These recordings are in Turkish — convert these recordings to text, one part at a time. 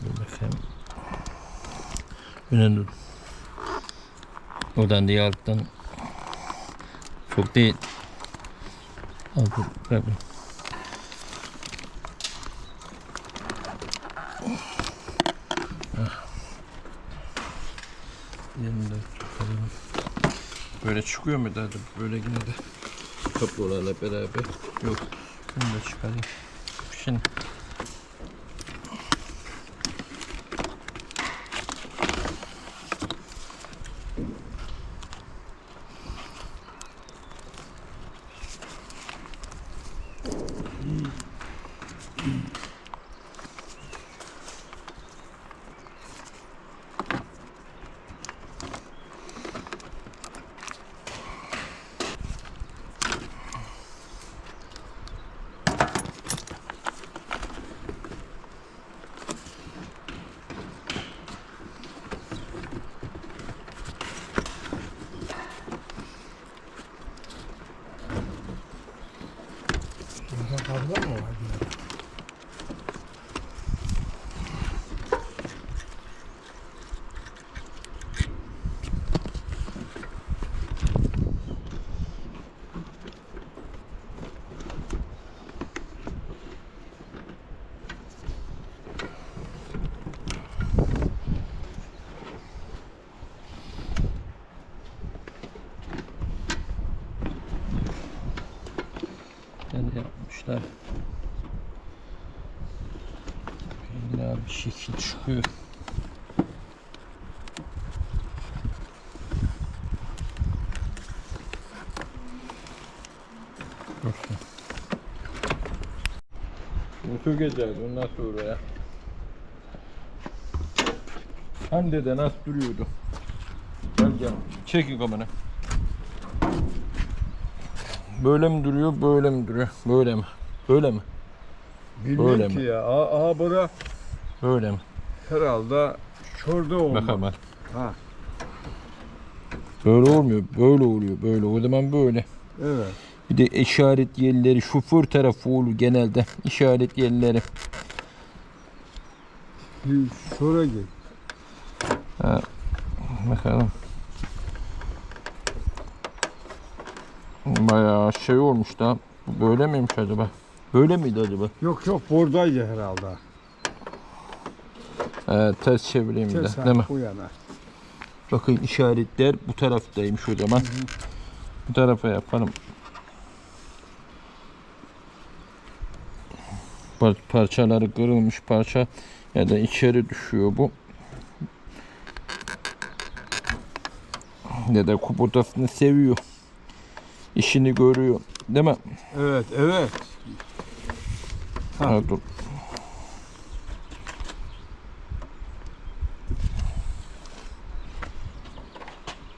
Dur bakayım. Öne dur. Oradan değil alttan. Çok değil. Al dur. Bırak bırak. Ah. Yerini de çıkaralım. Böyle çıkıyor mu hadi böyle yine de. Kablolarla beraber. Yok şunu da çıkarayım. Şimdi Burada fazla mı var? yani yapmışlar illa bir çıkıyor Dursun. Şimdi sökeceğiz ondan sonra ya. Hande de nasıl duruyordu? Gel gel. Çekin kamerayı. Böyle mi duruyor, böyle mi duruyor? Böyle mi? Böyle mi? Bilmiyorum Öyle ki mi? ya. Aha, aha bura Böyle mi? Herhalde şurada olmalı. Bak. Ha. Böyle olmuyor, böyle oluyor, böyle. O zaman böyle. Evet. Bir de işaret yerleri, şoför tarafı olur genelde. işaret yerleri. Bir şura git. Bakalım. Bayağı şey olmuş da. Böyle miymiş acaba? Böyle miydi acaba? Yok yok buradaydı herhalde. Ee, ters çevireyim bir de. Değil mi? bu yana. Bakın işaretler bu taraftaymış o zaman. Bu tarafa yapalım. Par- parçaları kırılmış parça ya da içeri düşüyor bu. Ya da kubutasını seviyor. İşini görüyor. Değil mi? Evet evet. Ha. Ha, dur.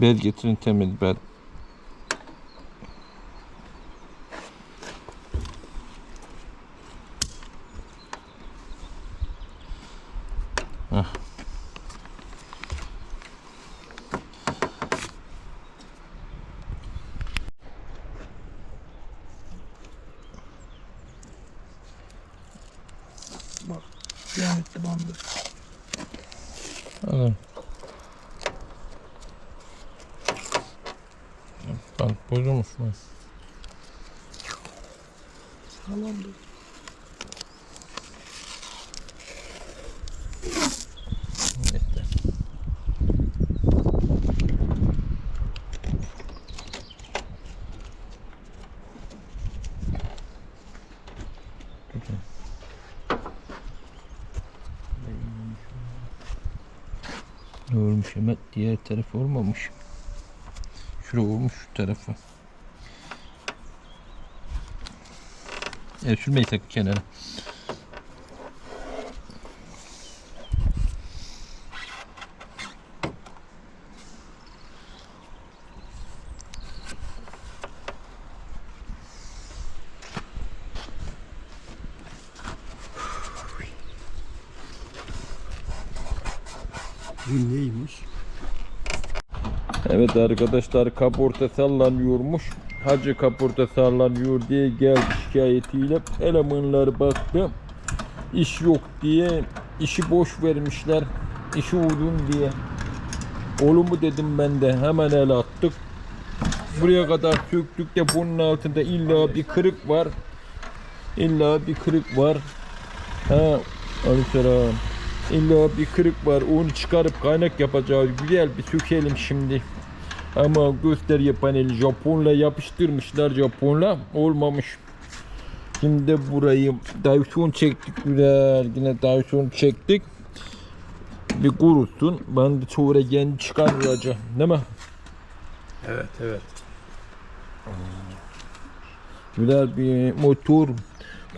Bel getirin temiz Yeter. Güzel. Ne olmuş ama diğer taraf olmamış. Şura olmuş şu tarafı. Evet sürmeyi tak kenara. Bu neymiş? Evet arkadaşlar kaporta sallanıyormuş. Hacı kaporta sallanıyor diye geldi şikayetiyle. Elemanlar baktı. İş yok diye işi boş vermişler. İşi uygun diye. Oğlumu dedim ben de hemen el attık. Buraya kadar söktük de bunun altında illa bir kırık var. İlla bir kırık var. Ha, aleykümselam. İlla bir kırık var. Onu çıkarıp kaynak yapacağız. Güzel bir sökelim şimdi. Ama gösterge paneli Japonla yapıştırmışlar Japonla. Olmamış. Şimdi burayı Dyson çektik güzel. Yine Dyson çektik. Bir kurusun. Ben de sonra kendi çıkaracağım. Değil mi? Evet evet. Güzel bir motor.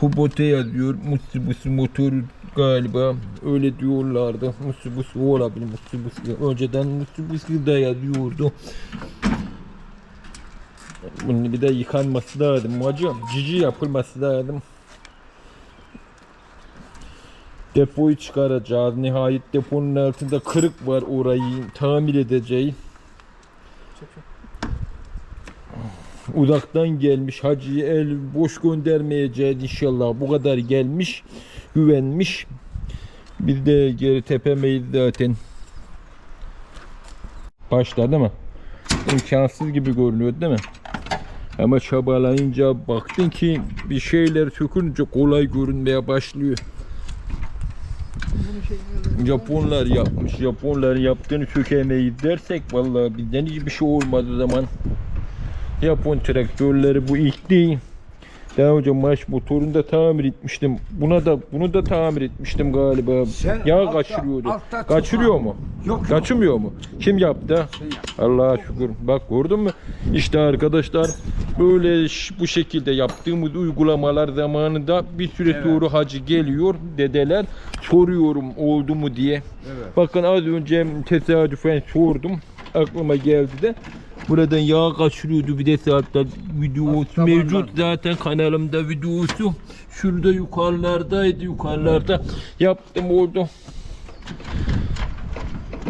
Kubota yazıyor. Mutsubutsu motoru galiba. Öyle diyorlardı. Mutsubutsu olabilir. Mutsubutsu. Önceden Mutsubutsu da yazıyordu. Bunun bir de yıkanması lazım hocam. Cici yapılması lazım. Depoyu çıkaracağız. Nihayet deponun altında kırık var orayı tamir edeceğiz. Uzaktan gelmiş hacıyı el boş göndermeyeceğiz inşallah. Bu kadar gelmiş, güvenmiş. Bir de geri tepemeyiz zaten. Başladı mı? İmkansız gibi görünüyor değil mi? Ama çabalayınca baktın ki bir şeyler sökünce kolay görünmeye başlıyor. Japonlar yapmış. Japonlar yaptığını sökemeyiz dersek vallahi bizden hiçbir şey olmadı zaman. Japon traktörleri bu ilk değil. Daha önce marş motorunu da tamir etmiştim. Buna da bunu da tamir etmiştim galiba. Sen Yağ altta- kaçırıyordu. altta Kaçırıyor mu? Yok yok. Kaçırmıyor mu? Kim yaptı? Allah'a şükür. Bak gördün mü? İşte arkadaşlar böyle bu şekilde yaptığımız uygulamalar zamanında bir süre Evet. sonra hacı geliyor dedeler soruyorum oldu mu diye. Evet. Bakın az önce tesadüfen sordum. Aklıma geldi de. Buradan yağ kaçırıyordu bir de saatte videosu Bak, mevcut zamanla. zaten kanalımda videosu. Şurada yukarılardaydı yukarılarda. Yaptım oldu.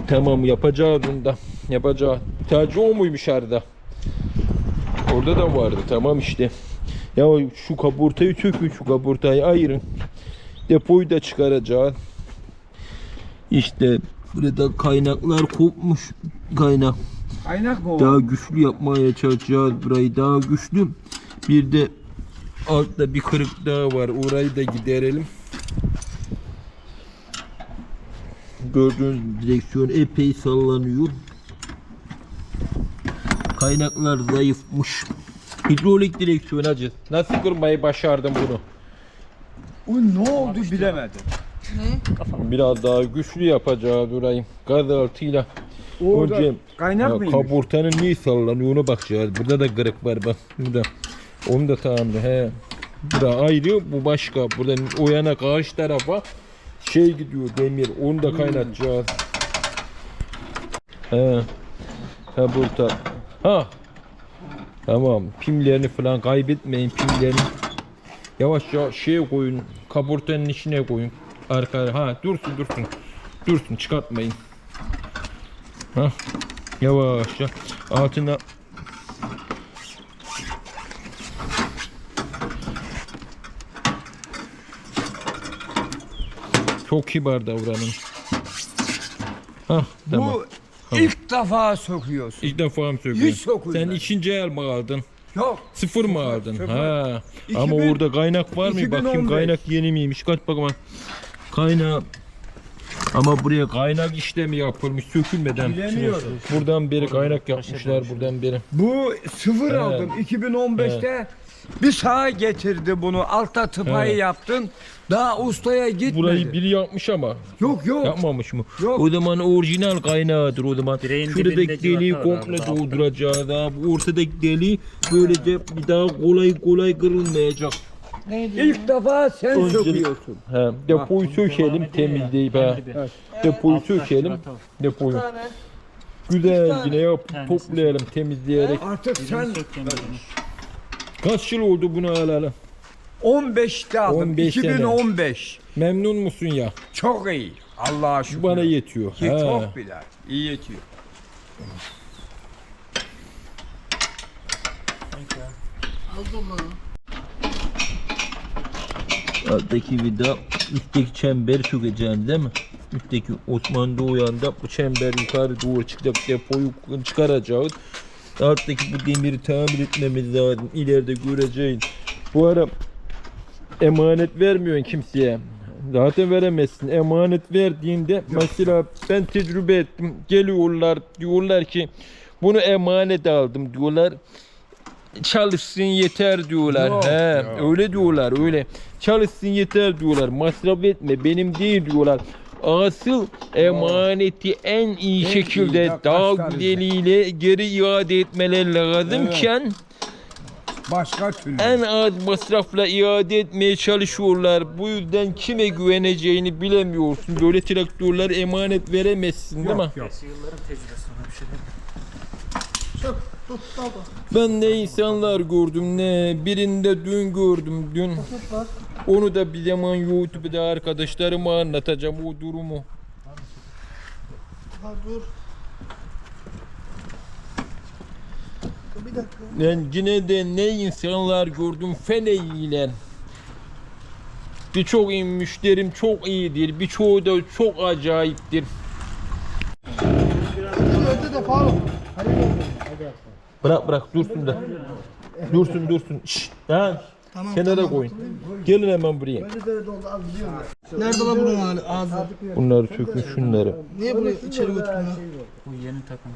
Tamam yapacağız bunu da. Yapacağız. Sadece o muymuş arada? Orada da vardı tamam işte. Ya şu kaburtayı sökün şu kaburtayı ayırın. Depoyu da çıkaracağız. İşte burada kaynaklar kopmuş kaynak. Kaynak mı o? Daha güçlü yapmaya çalışacağız burayı daha güçlü. Bir de altta bir kırık daha var. Orayı da giderelim. Gördüğünüz direksiyon epey sallanıyor. Kaynaklar zayıfmış. Hidrolik direksiyon hacı. Nasıl kırmayı başardım bunu? O ne oldu bilemedim. Biraz daha güçlü yapacağız orayı. Gaz altıyla. Orada Önce kaynak Ya mıymış? kaburtanın niye sallanıyor ona bakacağız. Burada da kırık var bak. Burada. Onu da tamamlı. He. Burada ayrı bu başka. Buradan o yana karşı tarafa şey gidiyor demir. Onu da kaynatacağız. He. Kaburta. Ha. Tamam. Pimlerini falan kaybetmeyin pimlerini. Yavaş yavaş şey koyun. Kaburtanın içine koyun. Arkaya. Ha dursun dursun. Dursun çıkartmayın. Ha. Yavaşça altına çok kibar davranın. Ha tamam. Bu Tamam. ilk defa söküyorsun. İlk defa mı Hiç söylüyorsun? sokuyum Sen ikinci el mi aldın? Yok. Sıfır mı aldın? sıfır. Ha. 2000 Ama orada kaynak var mı? Bakayım 2015. kaynak yeni miymiş? Kaç bakalım. Kaynağı ama buraya kaynak işlemi yapılmış sökülmeden. Bilemiyorum. Buradan beri kaynak yapmışlar buradan beri. Bu sıfır Evet. aldım 2015'te. Bir sağa getirdi bunu. Altta tıpayı Evet. yaptın. Daha ustaya gitmedi. Burayı biri yapmış ama Yok yok. yapmamış mı? Yok. O zaman orijinal kaynağıdır o zaman. Direğin Şuradaki dibinde deliği komple abi, altta. dolduracağız abi. Ortadaki deliği böylece bir daha kolay kolay kırılmayacak. İlk defa sen söküyorsun. He, depoyu sökelim temizleyip he. Depoyu sökelim. Depoyu. Güzel yine yap, toplayalım, temizleyerek. Artık sen Kaç yıl oldu bunu alalı? 15'te aldım. 15 sene. 2015. Memnun musun ya? Çok iyi. Allah'a şükür. Bana yetiyor. Ki çok bile. İyi yetiyor. Aldım mı? Alttaki vida üstteki çember sökeceğim değil mi? Üstteki Osman Doğuyan'da bu çember yukarı doğru çıkacak depoyu çıkaracağız. Alttaki bu demiri tamir etmemiz lazım. İleride göreceğiz. Bu ara emanet vermiyorsun kimseye. Zaten veremezsin. Emanet verdiğinde mesela ben tecrübe ettim. Geliyorlar diyorlar ki bunu emanet aldım diyorlar. Çalışsın yeter diyorlar. Yok He, ya. öyle diyorlar öyle. Çalışsın yeter diyorlar. Masraf etme benim değil diyorlar. Asıl emaneti en iyi En şekilde daha kaç güzeliyle geri iade etmeleri lazımken Başka türlü. en az masrafla iade etmeye çalışıyorlar. Bu yüzden kime güveneceğini bilemiyorsun. Böyle traktörler emanet veremezsin değil mi? Yok yok. Yılların tecrübesi ona bir şey. Ben ne insanlar gördüm ne birinde dün gördüm dün. Onu da bir zaman YouTube'da arkadaşlarıma anlatacağım o durumu. Ha dur. Bir dakika. Ben yine de ne insanlar gördüm feneyler. Birçok müşterim çok iyidir. Birçoğu da çok acayiptir. Öte de Faruk. Bırak bırak dursun da. Dursun dursun. Şşt. Ha. Tamam. Kenara tamam. koyun. Gelin hemen buraya. Nerede lan bunun hali? Ağzı. Bunları sökün şunları. Niye buraya içeri götürdün lan? Bu yeni takım.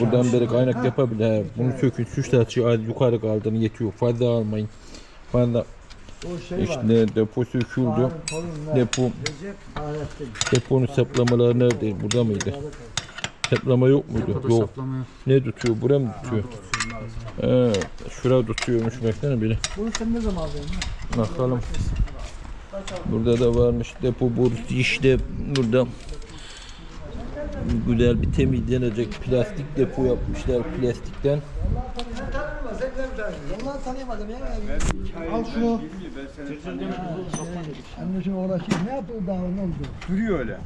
Buradan beri kaynak yapabilir. he. Bunu sökün. Şu saçı az yukarı kaldırın yetiyor. Fazla almayın. Fazla işte depo söküldü. Depo deponun saplamaları nerede? Burada mıydı? Saplama yok muydu? Depoda Yok. saplama yok. Ne tutuyor? Bura mı tutuyor? He, şura tutuyormuş baksana biri. Bunu sen ne zaman aldın? Bakalım. Burada da varmış depo borusu işte burada güzel bir temizlenecek plastik depo yapmışlar plastikten. Vallahi tanıyamadım ya. Al şunu. Anne şunu uğraşayım. Ne yaptı daha ne oldu? Duruyor öyle.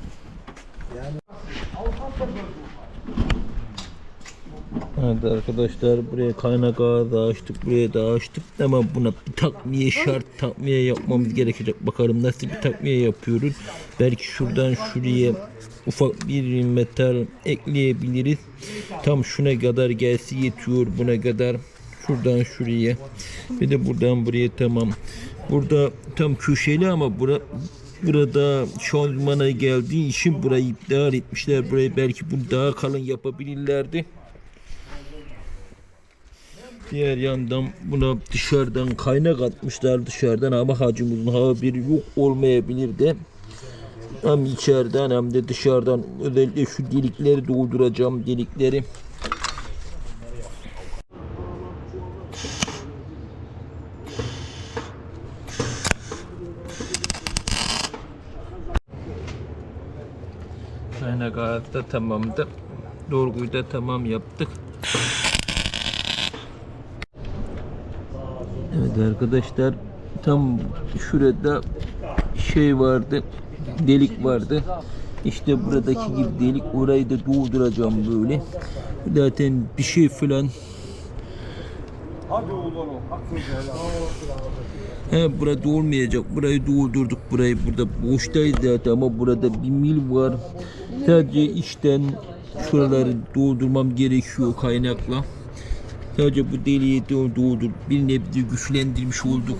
Evet arkadaşlar buraya kaynak ağı da açtık buraya da açtık. Ama buna bir takviye şart takviye yapmamız gerekecek. Bakalım nasıl bir takviye yapıyoruz. Belki şuradan şuraya ufak bir metal ekleyebiliriz. Tam şuna kadar gelse yetiyor buna kadar. Şuradan şuraya. Bir de buradan buraya tamam. Burada tam köşeli ama bura Burada şanzımana geldiği için burayı iptal etmişler. Burayı belki bunu daha kalın yapabilirlerdi. Diğer yandan buna dışarıdan kaynak atmışlar dışarıdan ama hacimizin haberi yok olmayabilir de. Hem içeriden hem de dışarıdan özellikle şu delikleri dolduracağım delikleri. Kaynak da tamamdı. Dolguyu da tamam yaptık. Evet arkadaşlar tam şurada şey vardı delik vardı. İşte buradaki gibi delik orayı da dolduracağım böyle. Zaten bir şey falan. Hadi hakkınızı he burada olmayacak burayı doldurduk burayı burada boştayız zaten ama burada bir mil var. Sadece içten şuraları doldurmam gerekiyor kaynakla sadece bu deliği de doldur bir nebze güçlendirmiş olduk.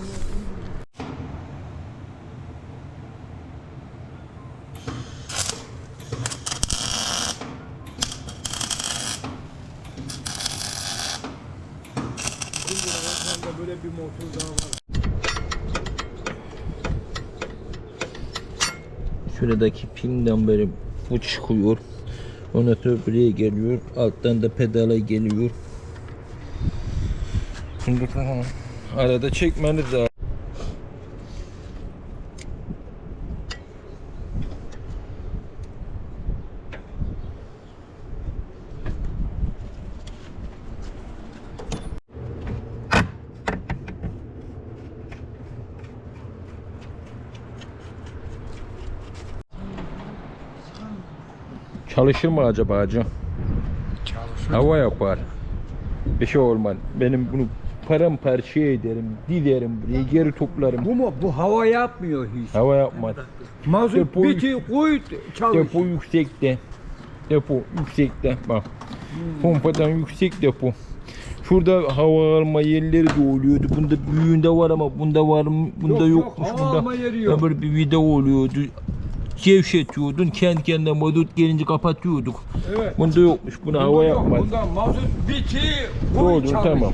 Şuradaki pimden böyle bu çıkıyor. Ondan sonra buraya geliyor. Alttan da pedala geliyor. Tamam. Arada çekmeniz lazım. Çalışır mı acaba acı? Çalışır. Hava yapar. Bir şey olmaz. Benim bunu paramparça ederim. Dilerim buraya geri toplarım. Bu mu? Bu hava yapmıyor hiç. Hava yapmaz. Mazot Depo- biti koy çalış. Depo yüksekte. Depo yüksekte. Bak. Pompadan yüksek depo. Şurada hava alma yerleri de oluyordu. Bunda büyüğünde var ama bunda var mı? Bunda Yok, yok, yokmuş. hava bunda yeri yok. Öbür bir vida oluyordu. Gevşetiyordun. Kendi kendine mazot gelince kapatıyorduk. Evet. Bunda yokmuş. Buna hava Bunda yok, yapmaz. Bunda mazot biti koy Doğru, çalışıyor. tamam.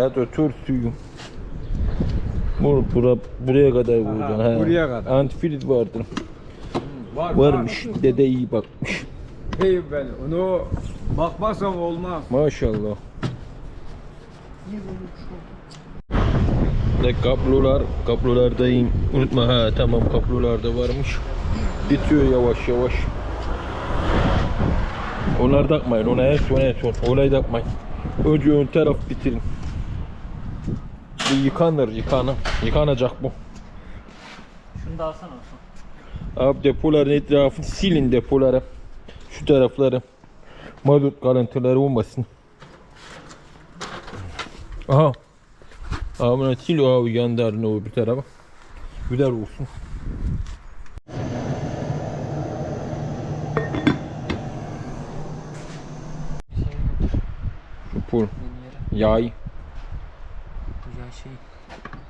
Nerede tur suyu? Bur, bura, buraya kadar vuracaksın. ha. buraya kadar. Antifriz vardır. Var, Varmış. Dede iyi bakmış. Hey ben onu bakmazsam olmaz. Maşallah. Ne kablolar, kablolar da in. Unutma ha tamam kablolar da varmış. Bitiyor yavaş yavaş. Onları takmayın, ona en son en son. Orayı takmayın. Önce ön taraf bitirin. Bu yıkanır, yıkanır. Yıkanacak bu. Şunu da alsana Osman. Abi depoların etrafını silin depoları. Şu tarafları. Mazot kalıntıları olmasın. Aha. Bunu sil o abi yandarını o bir tarafa. Güzel olsun. Şu pul. Yay.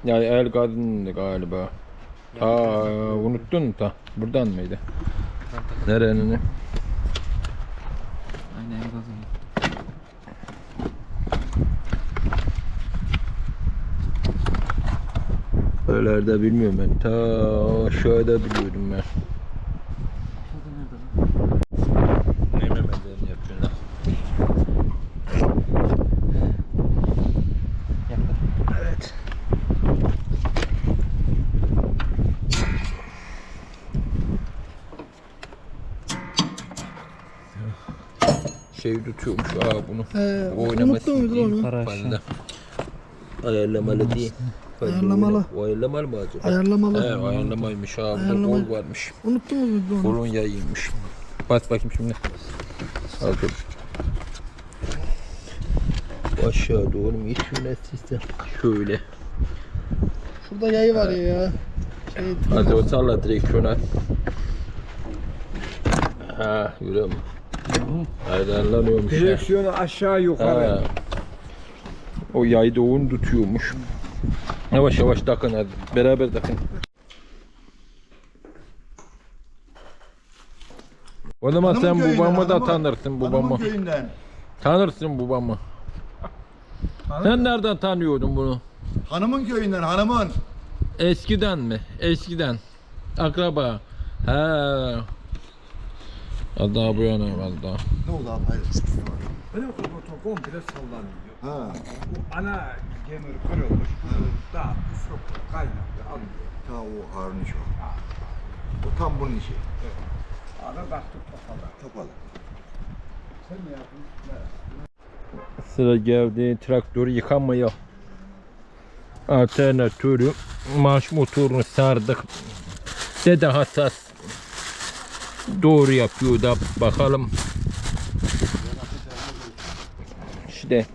Ya el kadındı galiba. Ta unuttun mu ta? Buradan mıydı? Nerenin? Aynen el gazını. Öylerde bilmiyorum ben. Ta aşağıda biliyordum ben. Şurada nerede lan? Ne memelerini yapıyorsun Yakar. Evet. Şey tutuyormuş aa bunu. Ee, Oynaması değil. Fazla. Ayarlamalı değil. Ayarlamalı. O ayarlamalı mı acaba? Ayarlamalı. He ayarlamaymış abi. Burada Ayarlama. Kol varmış. Unuttunuz mu onu? Kolon yayıymış. Bas bakayım şimdi. Al dur. Aşağı doğru mu geçiyor sistem? Şöyle. Şurada yayı var ya. Şey, Hadi o salla direksiyona. Ha yürüyorum. Ayarlanıyormuş. ya. Direksiyonu aşağı yukarı. Ha. O yayda onu tutuyormuş. Yavaş yavaş takın hadi. Beraber takın. O zaman sen köyünden, babamı da hanımın- tanırsın Hanımın babamı. köyünden. Tanırsın babamı. Sen nereden tanıyordun bunu? Hanımın köyünden hanımın. Eskiden mi? Eskiden. Akraba. He. Az daha bu yana az daha. Ne oldu abi hayır. Benim motor komple sallanıyor. Ha. Bu ana gemir kırılmış. Daha su kaynaktı almıyor. Ta o Harun işi o. O tam bunun işi. Ara baktık bakalım. Kapalı. Sen ne yapıyorsun? Sıra geldi traktörü yıkamaya. Alternatörü marş motorunu sardık. Dede hassas. Doğru yapıyor da bakalım. İşte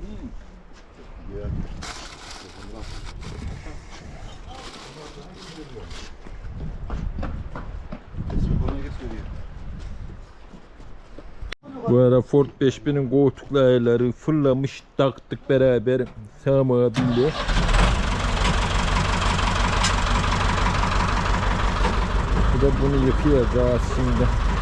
Bu ara Ford 5000'in koltuklu ayarları fırlamış taktık beraber sığmayabiliyor. Bir de bunu yıkayacağız şimdi.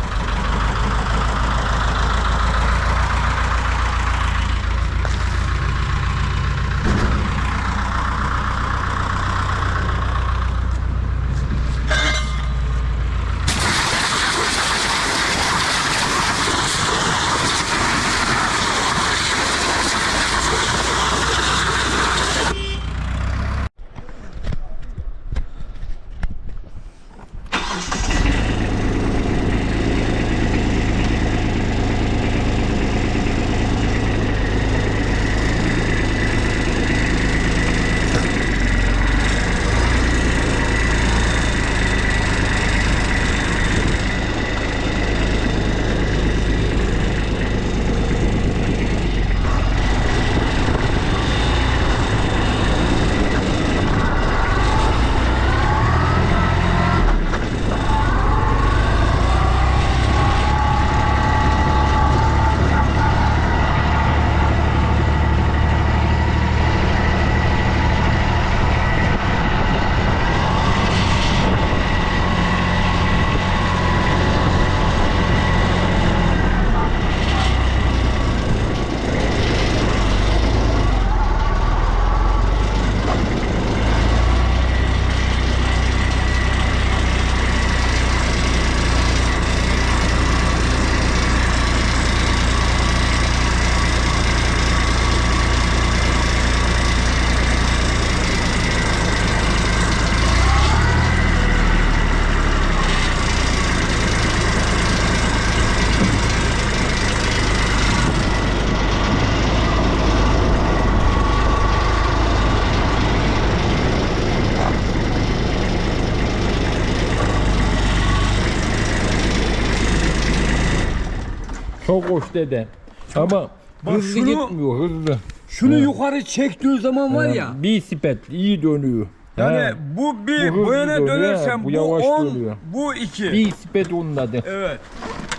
Çok hoş dede. Ama Bak hızlı şunu- gitmiyor hızlı. Şunu yukarı çektiğin zaman var ya. Bir sipet iyi dönüyor. Yani Ha, bu bir Bu hızlı yana dönüyor, dönersen bu bu, yavaş 10 dönüyor. bu 2. bir sipet onun adı. Evet.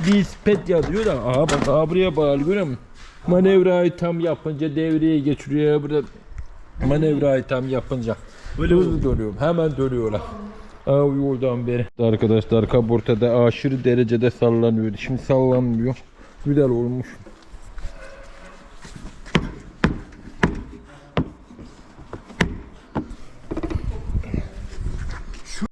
Bir sipet yazıyor da aha bak aha buraya bağlı görüyor musun? Manevrayı tam yapınca devreye geçiriyor burada. Manevrayı tam yapınca. Böyle hızlı dönüyor. Hemen dönüyorlar. Aa, yoldan beri. Arkadaşlar kaburtada aşırı derecede sallanıyordu. Şimdi sallanmıyor. Güzel olmuş.